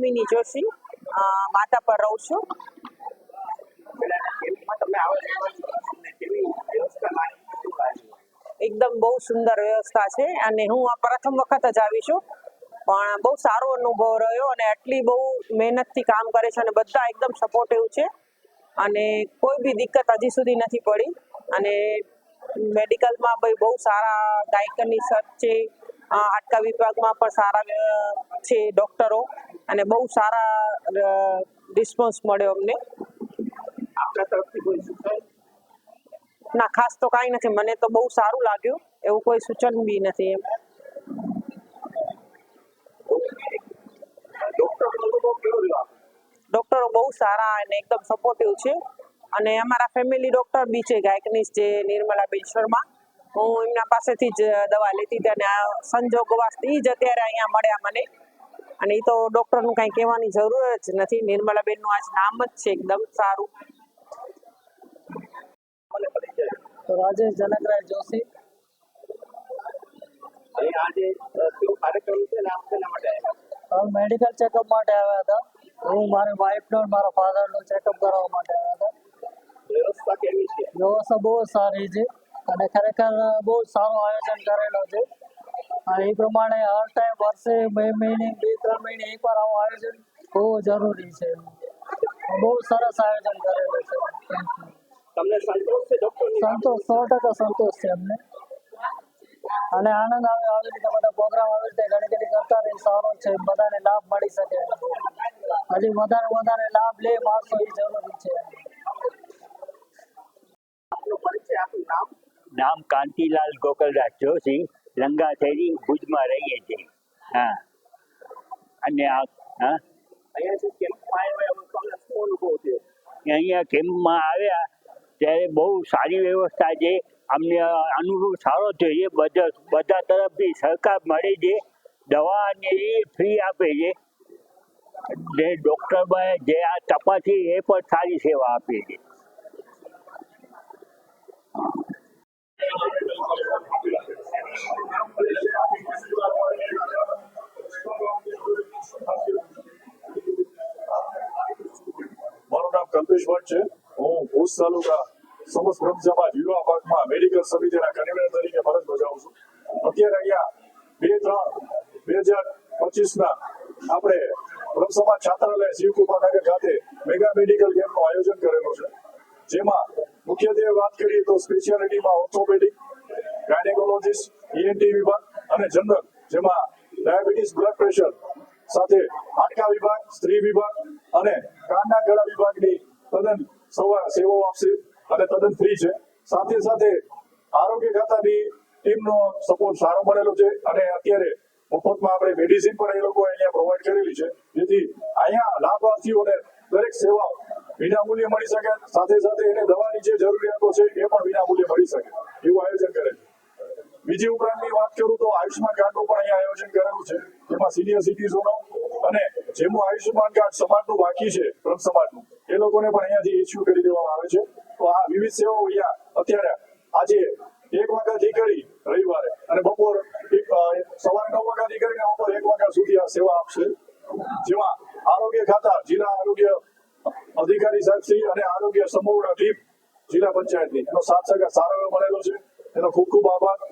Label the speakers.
Speaker 1: કામિની જોશી. માતા પર રહું છું. એકદમ બહુ સુંદર વ્યવસ્થા છે અને હું આ પ્રથમ વખત જ આવી છું. પણ બહુ સારો અનુભવ રહ્યો અને આટલી બહુ મહેનતથી કામ કરે છે અને બધા એકદમ સપોર્ટિવ છે. અને કોઈ બી દિક્કત હજી સુધી નથી પડી. અને મેડિકલમાં ભાઈ બહુ સારા ગાયકરની સર છે. આટકા વિભાગમાં પણ સારા છે ડોક્ટરો. અને બહુ સારા રિસ્પોન્સ મળ્યો અમને.
Speaker 2: આપણા તરફથી કોઈ સૂચન?
Speaker 1: ના ખાસ તો કાંઈ નથી. મને તો બહુ સારું લાગ્યું. એવું કોઈ સૂચન બી નથી એમ? ડોક્ટરો બહુ સારા અને એકદમ સપોર્ટિવ છે. અને અમારા ફેમિલી ડોક્ટર બી છે ગાયકની જે નિર્મલાબેન શર્મા. હું એમના પાસેથી જ દવા લેતી હતી અને આ સંજોગ વાસ્તે જ અત્યારે અહીંયા મળ્યા મને. અને એ તો ડોક્ટરનું કાંઈ કહેવાની જરૂર જ નથી. નિર્મલાબેનનું આજ નામ જ છે એકદમ સારું.
Speaker 3: રાજેશ જનકરાય જોશી.
Speaker 2: ને
Speaker 3: મેડિકલ ચેકઅપ માટે આવ્યા? હતા. હું મારી વાઈફનો મારા ફાધરનો ચેકઅપ કરાવવા માટે આવ્યા હતા.
Speaker 2: વ્યવસ્થા કેવી છે?
Speaker 3: વ્યવસ્થા બહુ સારી છે અને ખરેખર બહુ સારું આયોજન કરેલું છે. અને એ પ્રમાણે હર ટાઈમ વર્ષે બે મહિને બે ત્રણ મહિને એકવાર આવું આયોજન બહુ જરૂરી છે. બહુ સરસ આયોજન કરેલું છે.
Speaker 2: તમને સંતોષ છે ડોક્ટરની
Speaker 3: સંતોષ સો ટકા સંતોષ છે અમને. અને આનંદ આવે આવી રીતે બધા પ્રોગ્રામ આવી રીતે ઘણી ઘણી કરતા રહી સારો છે બધાને લાભ મળી શકે. હજી વધારે વધારે લાભ લે માણસો એ જરૂરી છે.
Speaker 2: નામ
Speaker 4: કાંતિલાલ ગોકલરાજ જોશી. લંગા થઈ ભુજમાં રહીએ છીએ. હા. અને આ હા?
Speaker 2: અહીંયા કેમ્પમાં આવ્યા
Speaker 4: ત્યારે બહુ સારી વ્યવસ્થા છે. અમને અનુભવ સારો થયો છે બધા બધા તરફથી સહકાર મળે છે. દવા અને એ ફ્રી આપે છે. જે ડૉક્ટર જે આ તપાસી એ પણ સારી સેવા આપે છે.
Speaker 5: મારું નામ કલ્પેશ ભટ્ટ છે. હું ભુજ તાલુકા સમસ્ત બ્રહ્મ યુવા ભાગમાં મેડિકલ સમિતિના કન્વીનર તરીકે ફરજ બજાવું છું. અત્યારે અહીંયા બે ત્રણ બે હજાર પચીસ ના આપણે બ્રહ્મ સમાજ છાત્રાલય શિવકૃપાનગર ખાતે મેગા મેડિકલ કેમ્પનું આયોજન કરેલું છે. જેમાં મુખ્યત્વે વાત કરીએ તો સ્પેશિયાલિટીમાં ઓર્થોપેડિક ગાયનેકોલોજીસ્ટ ઈએનટી વિભાગ અને જનરલ જેમાં ડાયાબિટીસ બ્લડ પ્રેશર સાથે હાડકા વિભાગ, સ્ત્રી વિભાગ અને કાનના ગળા વિભાગની તદ્દન સવા સેવાઓ આપશે અને તદ્દન ફ્રી છે. સાથે સાથે આરોગ્ય ખાતાની ટીમનો સપોર્ટ સારો મળેલો છે અને અત્યારે મફતમાં આપણે મેડિસિન પણ એ લોકો અહીંયા પ્રોવાઈડ કરેલી છે. જેથી અહીંયા લાભાર્થીઓને દરેક સેવાઓ વિનામૂલ્યે મળી શકે. સાથે સાથે એને દવાની જે જરૂરિયાતો છે એ પણ વિનામૂલ્યે મળી શકે. એવું આયોજન કરે છે બીજી ઉપરાંતની વાત કરું તો આયુષ્માન કાર્ડનું પણ અહીંયા આયોજન કરેલું છે. એમાં સિનિયર સિટીઝનો અને જેમનું આયુષ્યમાન કાર્ડ સમાજનું બાકી છે બ્રહ્મ સમાજનું, એ લોકોને પણ અહીંયાથી ઇસ્યુ કરી દેવામાં આવે છે. તો આ વિવિધ સેવાઓ અહીંયા અત્યારે આજે એક વાગ્યાથી કરી રવિવારે અને બપોર સવારે નવ વાગ્યાથી કરીને બપોર એક વાગ્યા સુધી આ સેવા આપશે. જેમાં આરોગ્ય ખાતા અધિકારી સાહેબ અને આરોગ્ય સમૂહના ટીમ જિલ્લા પંચાયતની. એનો સાથ સગા સારો એવો મળેલો છે. એનો ખૂબ ખૂબ આભાર.